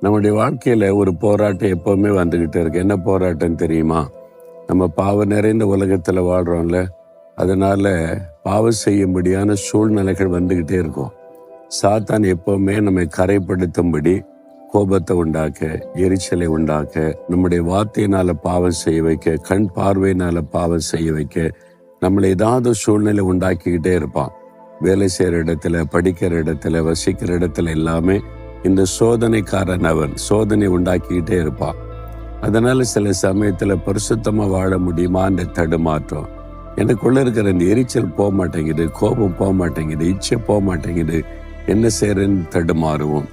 நம்முடைய வாழ்க்கையில் ஒரு போராட்டம் எப்பவுமே வந்துக்கிட்டே இருக்கு. என்ன போராட்டம் தெரியுமா? நம்ம பாவம் நிறைந்த உலகத்தில் வாழ்கிறோம்ல அதனால பாவம் செய்யும்படியான சூழ்நிலைகள் வந்துக்கிட்டே இருக்கும். சாத்தான் எப்பவுமே நம்மை கரைப்படுத்தும்படி கோபத்தை உண்டாக்க எரிச்சலை உண்டாக்க நம்முடைய வார்த்தையினால பாவம் செய்ய வைக்க கண் பார்வையினால பாவம் செய்ய வைக்க நம்மளை ஏதாவது சூழ்நிலை உண்டாக்கிக்கிட்டே இருப்பான். வேலை செய்கிற இடத்துல படிக்கிற இடத்துல வசிக்கிற இடத்துல எல்லாமே இந்த சோதனைக்காரன் அவன் சோதனை உண்டாக்கிக்கிட்டே இருப்பான். அதனால சில சமயத்துல பரிசுத்தமா வாழ முடியுமான்னு தடுமாற்றம். எனக்குள்ள இருக்கிற இந்த எரிச்சல் போக மாட்டேங்குது கோபம் போக மாட்டேங்குது இச்சை போக மாட்டேங்குது. என்ன செய்யறேன்னு தடுமாறுவோம்.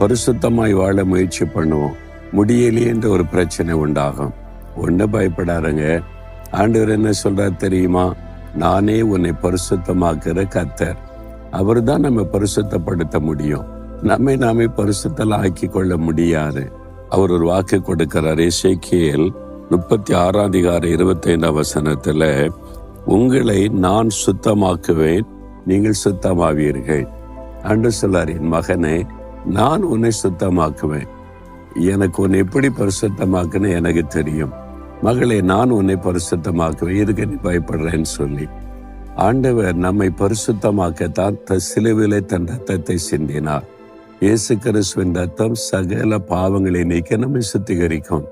பரிசுத்தமாய் வாழ முயற்சி பண்ணுவோம். முடியலையேன்ற ஒரு பிரச்சனை உண்டாகும். ஒன்றும் பயப்படாருங்க ஆண்டவர் என்ன சொல்றார் தெரியுமா? நானே உன்னை பரிசுத்தமாக்குற கத்தர் அவர் தான் நம்ம பரிசுத்தப்படுத்த முடியும். நம்மை நாமே பரிசுத்தல ஆக்கி கொள்ள முடியாது. அவர் ஒரு வாக்கு கொடுக்கிறார். இசைக்கியல் முப்பத்தி ஆறாம் அதிகார இருபத்தி ஐந்தாம் வசனத்துல உங்களை நான் சுத்தமாக்குவேன் நீங்கள் சுத்தமாவீர்கள். அன்று சொல்லார் என் மகனே நான் உன்னை சுத்தமாக்குவேன். எனக்கு உன்னை எப்படி பரிசுத்தமாக்குன்னு எனக்கு தெரியும். மகளே நான் உன்னை பரிசுத்தமாக்குவேன். இதுக்கு நீ பயப்படுறேன்னு சொல்லி. ஆண்டவர் நம்மை பரிசுத்தமாக்கத்தான் சிலுவிலை சிலுவிலே தன் ரத்தத்தை சிந்தினார். இயேசு கிறிஸ்துவின் ரத்தம் சகல பாவங்களை நீக்க நம்மை சுத்திகரிக்கும்.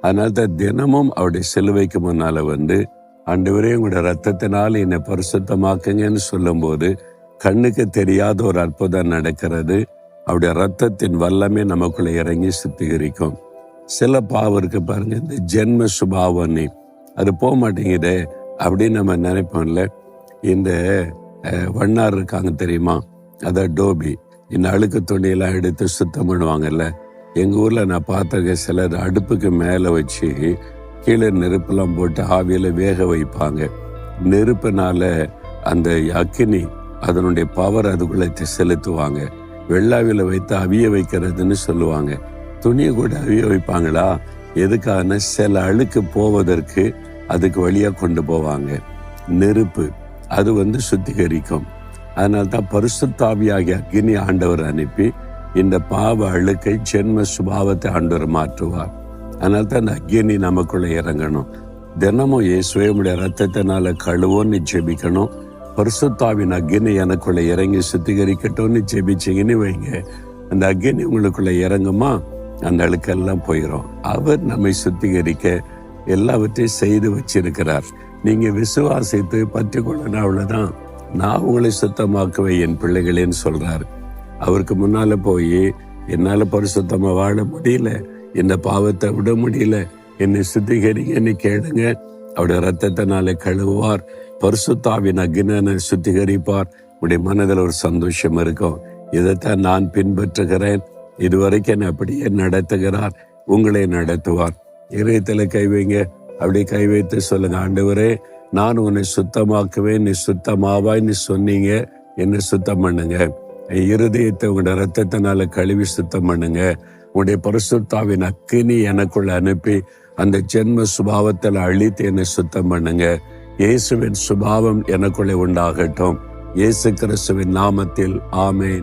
அதனால தான் தினமும் அவருடைய சிலுவைக்கு முன்னால வந்து ஆண்டவரே உங்களுடைய ரத்தத்தினால் என்னை பரிசுத்தமாக்குங்கன்னு சொல்லும்போது கண்ணுக்கு தெரியாத ஒரு அற்புதம் நடக்கிறது. அவருடைய ரத்தத்தின் வல்லமே நமக்குள்ள இறங்கி சுத்திகரிக்கும். சில பாவம் இருக்கு பாருங்க இந்த ஜென்ம சுபாவனி அது போக மாட்டேங்குதே அப்படின்னு நம்ம நினைப்போம்ல. இந்த வண்ணார் இருக்காங்க தெரியுமா? அதான் டோபி. இந்த அழுக்கு துணியெல்லாம் எடுத்து சுத்தம் பண்ணுவாங்கல்ல. எங்க ஊர்ல நான் பார்த்த சிலர் அடுப்புக்கு மேல வச்சு கீழே நெருப்பெல்லாம் போட்டு ஆவியில வேக வைப்பாங்க. நெருப்புனால அந்த அக்கினி அதனுடைய பவர் அதுக்குள்ள செலுத்துவாங்க. வெள்ளாவில வைத்து அவிய வைக்கிறதுன்னு சொல்லுவாங்க. துணியை கூட அவிய வைப்பாங்களா? எதுக்கான சில அழுக்கு போவதற்கு அதுக்கு வழியா கொண்டு போவாங்க. நெருப்பு அது வந்து சுத்திகரிக்கும். அதனால தான் பரிசுத்தாவியாகிய அக்னி ஆண்டவர் அனுப்பி இந்த பாவ அழுக்கை ஜென்ம சுபாவத்தை ஆண்டவர் மாற்றுவார். அதனால தான் அந்த அக்னி நமக்குள்ள இறங்கணும். தினமும் இயேசுடைய ரத்தத்தினால கழுவோன்னு ஜெபிக்கணும். பரிசுத்தாவின் அக்னி எனக்குள்ள இறங்கி சுத்திகரிக்கட்டும்னு ஜெபிச்சிங்கன்னு வைங்க. அந்த அக்னி உங்களுக்குள்ள இறங்குமா? அந்த அழுக்கெல்லாம் போயிடும் அவர் நம்மை சுத்திகரிக்க எல்லாவற்றையும் செய்து வச்சிருக்கிறார். நீங்க விசுவாசித்து பற்றி கொள்ளணும் அவ்வளவுதான். நான் உங்களை சுத்தமாக்குவேன் என் பிள்ளைகளேன்னு சொல்றாரு. அவருக்கு முன்னால போய் என்னால பரிசுத்தமா வாழ முடியல இந்த பாவத்தை விட முடியல என்னை சுத்திகரிங்கன்னு கேளுங்க. அவருடைய ரத்தத்தினால கழுவுவார் பரிசுத்தாவின் அக்னனை சுத்திகரிப்பார். உடைய மனதில் ஒரு சந்தோஷம் இருக்கும். இதைத்தான் நான் பின்பற்றுகிறேன். இதுவரைக்கும் என்னை அப்படியே நடத்துகிறார் உங்களை நடத்துவார். இதயத்தில் கை வைங்க அப்படி கை வைத்து சொல்லுங்க ஆண்டவரே நான் உன்னை சுத்தமாக்குவேன் நீ சுத்தமாவாய் நீ சொன்னீங்க. என்ன சுத்தம் பண்ணுங்க. என் இருதயத்தை உங்களோட ரத்தத்தினால கழுவி சுத்தம் பண்ணுங்க. உங்களுடைய பரிசுத்தாவின் அக்கினி எனக்குள்ள அனுப்பி அந்த ஜென்ம சுபாவத்தில் அழித்து என்னை சுத்தம் பண்ணுங்க. இயேசுவின் சுபாவம் எனக்குள்ளே உண்டாகட்டும். இயேசு கிறிஸ்துவின் நாமத்தில் ஆமேன்.